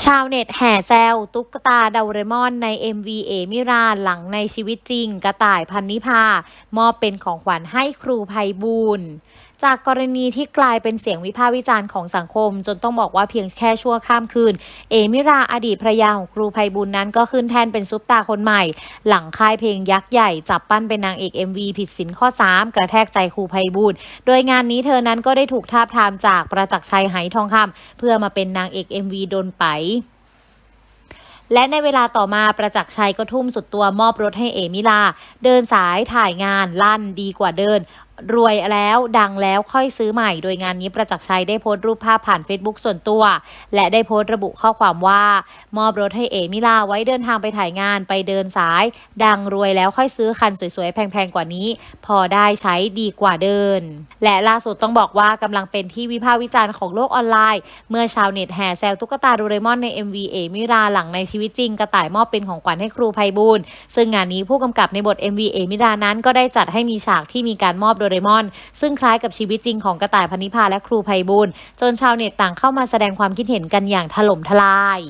ชาวเน็ตแห่แซวตุ๊กตาดาวเรมอนใน MV เอมิราหลังในชีวิตจริง กระต่ายพันนิพามอบเป็นของขวัญให้ครูภัยบูล จากกรณีที่กลายเป็นเสียงวิพากษ์วิจารณ์ของสังคม จนต้องบอกว่าเพียงแค่ชั่วข้ามคืน เอมิราอดีตภรยาของครูภัยบูลย์นั้นก็ขึ้นแทนเป็นซุปตาคนใหม่ หลังค่ายเพลงยักษ์ใหญ่ จับปั้นเป็นนางเอก MV ผิดศีลข้อ 3 กระแทกใจครูภัยบูลย์โดยงานนี้เธอนั้นก็ได้ถูกทาบทามจากประจักษ์ชัยไหทองคำเพื่อมาเป็นนางเอก MV โดนไปและในเวลาต่อมาประจักษ์ชัยก็ทุ่มสุดตัวมอบรถให้เอมิลา เดินสายถ่ายงานลั่นดีกว่าเดินรวยแล้วดังแล้วค่อยซื้อใหม่ โดยงานนี้ประจักษ์ชัยได้โพสต์รูปภาพผ่าน Facebook ส่วนตัว และได้โพสต์ระบุข้อความว่า มอบรถให้เอมิลาไว้เดินทางไปถ่ายงานไปเดินสาย ดังรวยแล้วค่อยซื้อคันสวยๆ แพงๆ กว่านี้ พอได้ใช้ดีกว่าเดิน และล่าสุดต้องบอกว่ากำลังเป็นที่วิพากษ์วิจารณ์ของโลกออนไลน์ เมื่อชาวเน็ตแห่แซวตุ๊กตาโดเรมอนใน MV เอมิราหลังในชีวิตจริงกระต่ายมอบเป็นของขวัญให้ครูภัยบูลซึ่งงานนี้ผู้กำกับในบท MV เอมิรานั้นก็ได้จัดให้มีฉากที่มีการมอบโดเรมอน ซึ่งคล้ายกับชีวิตจริงของกระต่ายพนิพาและครูไพบูลจนชาวเน็ตต่างเข้ามาแสดงความคิดเห็นกันอย่างถล่มทลาย